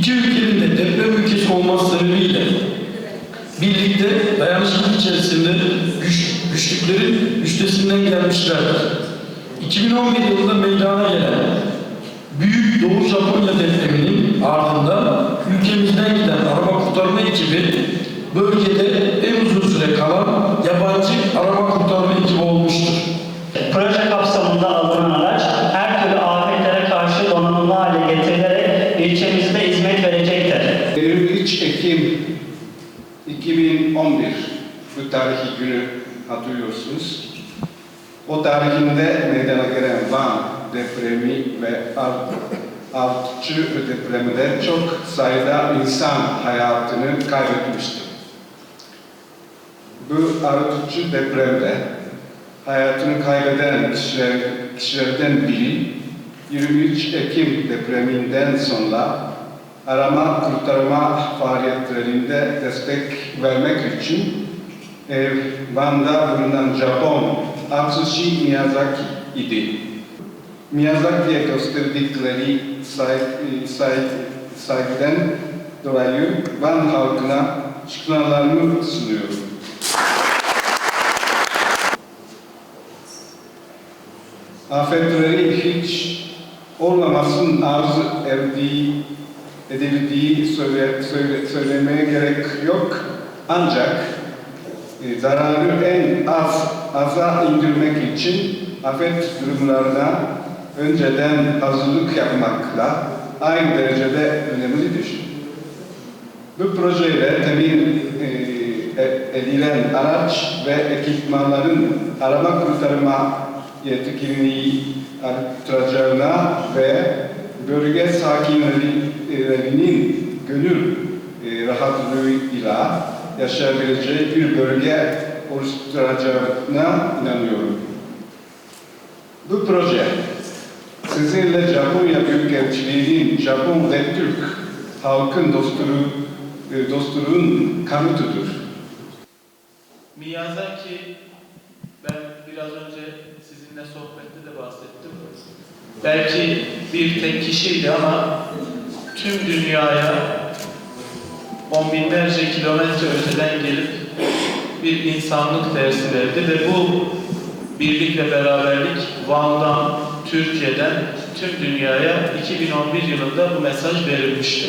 İki ülkenin de deprem ülkesi olması sebebiyle birlikte dayanışmak içerisinde güç, güçlüklerin üstesinden gelmişlerdir. 2011 yılında meydana gelen Büyük Doğu Japonya 2011 bu tarihi günü hatırlıyorsunuz. O tarihinde meydana gelen Van depremi ve Artçı depreminde çok sayıda insan hayatını kaybetmişti. Bu Artçı depremde hayatını kaybeden kişiler, kişilerden biri 23 Ekim depreminden sonra arama kurtarma faaliyetlerinde destek vermek için e, Van'da bulunan Japon Atsushi Miyazaki idi. Miyazaki'ye gösterdikleri say, say, saygıdan dolayı Van halkına şükranalarımı sunuyorum. afetleri hiç olmamasın arzu erdiği, edildiği söyle, söyle, söylemeye gerek yok. Ancak e, zararı en az aza indirmek için afet durumlarına önceden hazırlık yapmakla aynı derecede önemlidir. Bu projeyle temin e, edilen araç ve ekipmanların arama kurtarma yetkinliği arttıracağına ve bölge sakinlerinin gönül e, rahatlığıyla yaşayabileceği bir bölge oluşturacağına inanıyorum. Bu proje sizinle Japonya Büyükelçiliği'nin Japon ve Türk halkın dostluğu, e, dostluğun kanıtıdır. Miyazaki ben biraz önce sizinle sohbette de bahsettim. Belki bir tek kişiydi ama tüm dünyaya on binlerce kilometre öteden gelip bir insanlık dersi verdi ve bu birlik ve beraberlik Van'dan, Türkiye'den tüm dünyaya 2011 yılında bu mesaj verilmişti.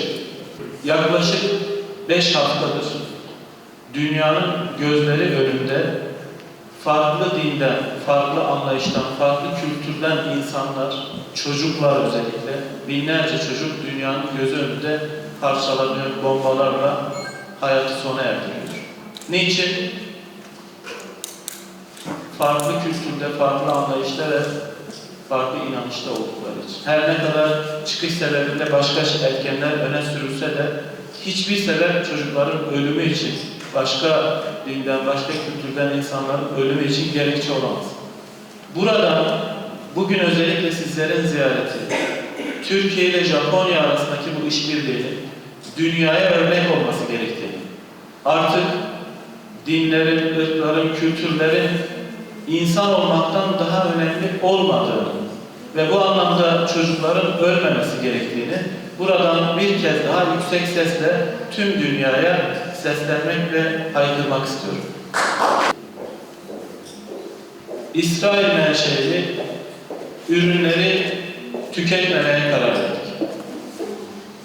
Yaklaşık 5 haftadır dünyanın gözleri önünde farklı dinden, farklı anlayıştan, farklı kültürden insanlar, çocuklar özellikle, binlerce çocuk dünyanın gözü önünde parçalanıyor, bombalarla hayatı sona erdiriyor. Niçin? Farklı kültürde, farklı anlayışta ve farklı inanışta oldukları için. Her ne kadar çıkış sebebinde başka etkenler öne sürülse de hiçbir sebep çocukların ölümü için, başka dinden, başka kültürden insanların ölümü için gerekçe olamaz. Burada bugün özellikle sizlerin ziyareti, Türkiye ile Japonya arasındaki bu işbirliğinin dünyaya örnek olması gerektiğini, artık dinlerin, ırkların, kültürlerin insan olmaktan daha önemli olmadığını ve bu anlamda çocukların ölmemesi gerektiğini buradan bir kez daha yüksek sesle tüm dünyaya seslenmek ve haykırmak istiyorum. İsrail menşeli ürünleri tüketmemeye karar verdik.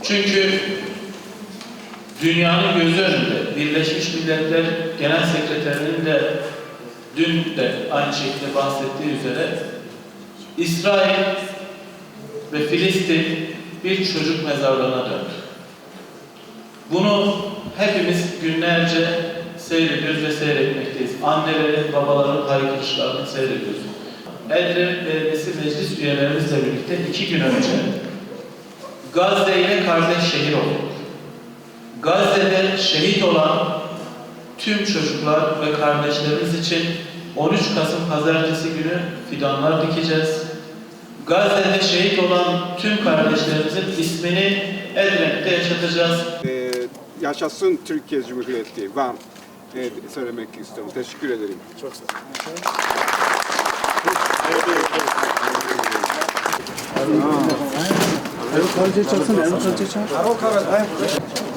Çünkü dünyanın gözü önünde Birleşmiş Milletler Genel Sekreterinin de dün de aynı şekilde bahsettiği üzere İsrail ve Filistin bir çocuk mezarlığına döndü. Bunu hepimiz günlerce seyrediyoruz ve seyretmekteyiz. Annelerin, babaların haykırışlarını seyrediyoruz. Edremit Belediyesi meclis üyelerimizle birlikte iki gün önce Gazze ile kardeş şehir olduk. Gazze'de şehit olan tüm çocuklar ve kardeşlerimiz için 13 Kasım Pazartesi günü fidanlar dikeceğiz. Gazze'de şehit olan tüm kardeşlerimizin ismini Edremit'te yaşatacağız. Yaşasın Türkiye Cumhuriyeti, Van ee, söylemek istiyorum. Teşekkür ederim. Çok sağ olun. Erol Karaca'yı çağırsana. Erol Karaca'yı çağır.